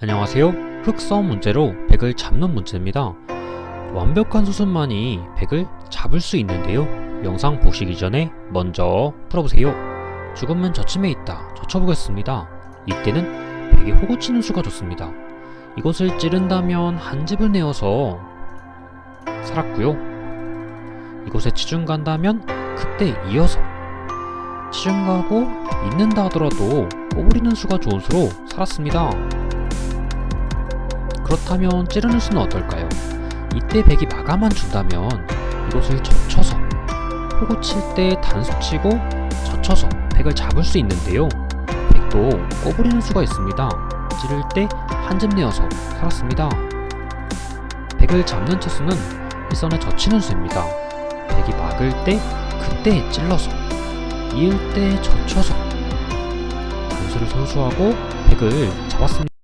안녕하세요. 흑싸움 문제로 100을 잡는 문제입니다. 완벽한 수순만이 100을 잡을 수 있는데요. 영상 보시기 전에 먼저 풀어보세요. 죽으면 저침에 있다. 젖혀보겠습니다. 이때는 100이 호구 치는 수가 좋습니다. 이곳을 찌른다면 한 집을 내어서 살았고요. 이곳에 치중 간다면 그때 이어서 치중 가고 있는다 하더라도 꼬부리는 수가 좋은 수로 살았습니다. 그렇다면 찌르는 수는 어떨까요? 이때 백이 마감만 준다면 이곳을 젖혀서 호구 칠 때 단수 치고 젖혀서 백을 잡을 수 있는데요. 백도 꼬부리는 수가 있습니다. 찌를 때 한 점 내어서 살았습니다. 백을 잡는 채수는 일선에 젖히는 수입니다. 백이 막을 때 그때 찔러서 이을 때 젖혀서 단수를 선수하고 백을 잡았습니다.